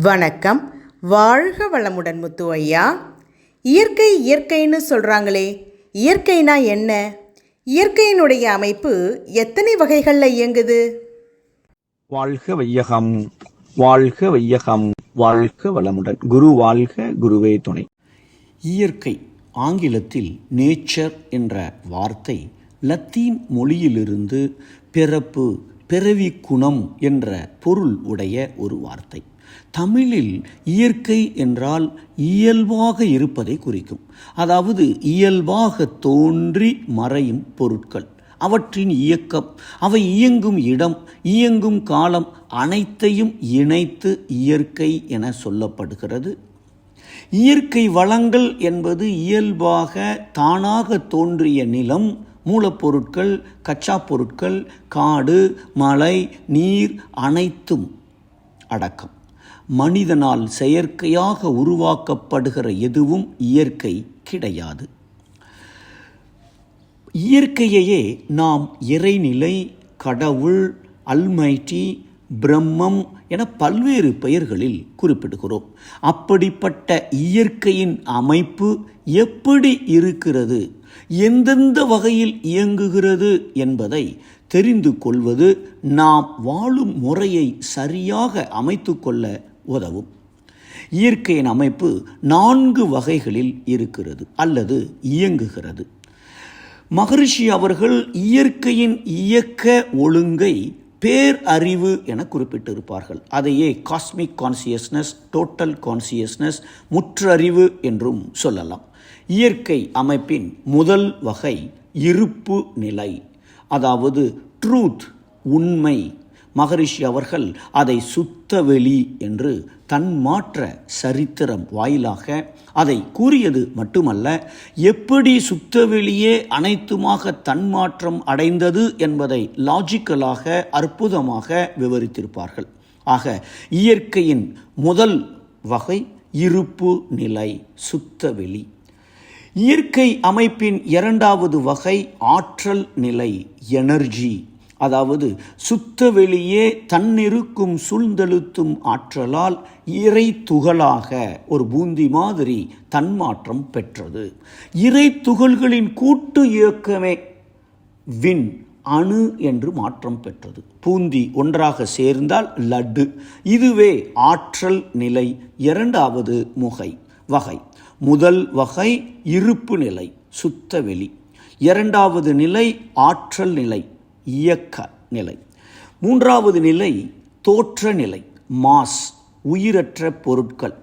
வணக்கம். வாழ்க வளமுடன் முத்து ஐயா. இயற்கை இயற்கைன்னு சொல்கிறாங்களே இயற்கைனா என்ன? இயற்கையினுடைய அமைப்பு எத்தனை வகைகளில் இயங்குது? வாழ்க வையகம் வாழ்க வையகம் வாழ்க வளமுடன். குரு வாழ்க குருவே துணை. இயற்கை ஆங்கிலத்தில் நேச்சர் என்ற வார்த்தை லத்தீன் மொழியிலிருந்து பிறப்பு பிறவி குணம் என்ற பொருள் உடைய ஒரு வார்த்தை. தமிழில் இயற்கை என்றால் இயல்பாக இருப்பதை குறிக்கும். அதாவது இயல்பாக தோன்றி மறையும் பொருட்கள். அவற்றின் இயக்கம் அவை இயங்கும் இடம் இயங்கும் காலம் அனைத்தையும் இணைத்து இயற்கை என சொல்லப்படுகிறது. இயற்கை வளங்கள் என்பது இயல்பாக தானாக தோன்றிய நிலம் மூலப்பொருட்கள் கச்சா பொருட்கள் காடு மலை நீர் அனைத்தும் அடக்கம். மனிதனால் செயற்கையாக உருவாக்கப்படுகிற எதுவும் இயற்கை கிடையாது. இயற்கையையே நாம் இறைநிலை கடவுள் அல்மைட்டி பிரம்மம் என பல்வேறு பெயர்களில் குறிப்பிடுகிறோம். அப்படிப்பட்ட இயற்கையின் அமைப்பு எப்படி இருக்கிறது? எந்தெந்த வகையில் இயங்குகிறது என்பதை தெரிந்து கொள்வது நாம் வாழும் முறையை சரியாக அமைத்து கொள்ள உதவும். இயற்கையின் அமைப்பு நான்கு வகைகளில் இருக்கிறது அல்லது இயங்குகிறது. மகரிஷி அவர்கள் இயற்கையின் இயக்க ஒழுங்கை பேரறிவு என குறிப்பிட்டிருப்பார்கள். அதையே காஸ்மிக் கான்சியஸ்னஸ் டோட்டல் கான்சியஸ்னஸ் முற்றறிவு என்றும் சொல்லலாம். இயற்கை அமைப்பின் முதல் வகை இருப்பு நிலை அதாவது ட்ரூத் உண்மை மகரிஷி அவர்கள் அதை சுத்தவெளி என்று தன்மாற்ற சரித்திரம் வாயிலாக அதை கூறியது மட்டுமல்ல எப்படி சுத்தவெளியே அனைத்துமாக தன்மாற்றம் அடைந்தது என்பதை லாஜிக்கலாக அற்புதமாக விவரித்திருப்பார்கள். ஆக இயற்கையின் முதல் வகை இருப்பு நிலை சுத்தவெளி இயற்கை அமைப்பின் இரண்டாவது வகை ஆற்றல் நிலை எனர்ஜி அதாவது சுத்த வெளியே தன்னிருக்கும் சூழ்ந்தெழுத்தும் ஆற்றலால் இறை துகளாக ஒரு பூந்தி மாதிரி தன்மாற்றம் பெற்றது. இறை துகள்களின் கூட்டு இயக்கமே வின் அணு என்று மாற்றம் பெற்றது. பூந்தி ஒன்றாக சேர்ந்தால் லட்டு. இதுவே ஆற்றல் நிலை இரண்டாவது முகை வகை. முதல் வகை இருப்பு நிலை சுத்த வெளி. இரண்டாவது நிலை ஆற்றல் நிலை இயக்க நிலை. மூன்றாவது நிலை தோற்ற நிலை மாஸ் உயிரற்ற பொருட்கள்.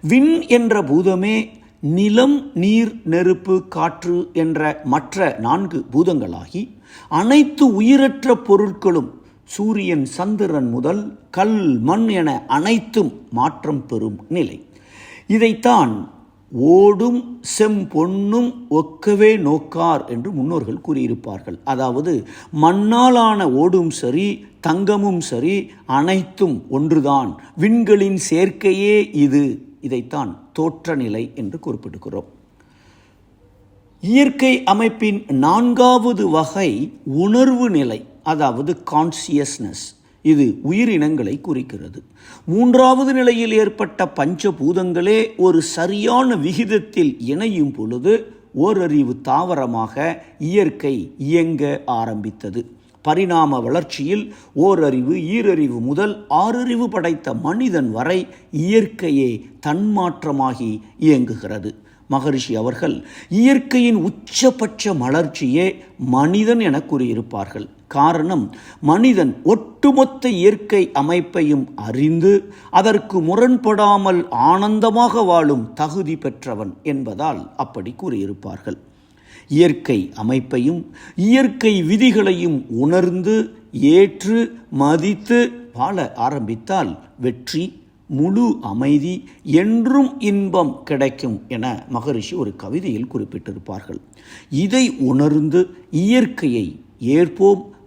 விண் என்ற பூதமே நிலம் நீர் நெருப்பு காற்று என்ற மற்ற நான்கு பூதங்களாகி அனைத்து உயிரற்ற பொருட்களும் சூரியன் சந்திரன் முதல் கல் மண் என அனைத்தும் மாற்றம் பெறும் நிலை. இதைத்தான் ஓடும் செம்பொன்னும் ஒக்கவே நோக்கார் என்று முன்னோர்கள் கூறியிருப்பார்கள். அதாவது மண்ணாலான ஓடும் சரி தங்கமும் சரி அனைத்தும் ஒன்றுதான். விண்களின் சேர்க்கையே இது. இதைத்தான் தோற்ற நிலை என்று குறிப்பிடுகிறோம். இயற்கை அமைப்பின் நான்காவது வகை உணர்வு நிலை அதாவது கான்சியஸ்னஸ் இது உயிரினங்களை குறிக்கிறது. மூன்றாவது நிலையில் ஏற்பட்ட பஞ்சபூதங்களே ஒரு சரியான விகிதத்தில் இணையும் பொழுது ஓரறிவு தாவரமாக இயற்கை இயங்க ஆரம்பித்தது. பரிணாம வளர்ச்சியில் ஓரறிவு ஈரறிவு முதல் ஆறறிவு படைத்த மனிதன் வரை இயற்கையே தன்மாற்றமாகி இயங்குகிறது. மகரிஷி அவர்கள் இயற்கையின் உச்சபட்ச மலர்ச்சியே மனிதன் என கூறியிருப்பார்கள். காரணம் மனிதன் ஒட்டுமொத்த இயற்கை அமைப்பையும் அறிந்து அதற்கு முரண்படாமல் ஆனந்தமாக வாழும் தகுதி பெற்றவன் என்பதால் அப்படி கூறியிருப்பார்கள். இயற்கை அமைப்பையும் இயற்கை விதிகளையும் உணர்ந்து ஏற்று மதித்து வாழ ஆரம்பித்தால் வெற்றி முழு அமைதி என்றும் இன்பம் கிடைக்கும் என மகரிஷி ஒரு கவிதையில் குறிப்பிட்டிருப்பார்கள். இதை உணர்ந்து இயற்கையை ஏற்போம்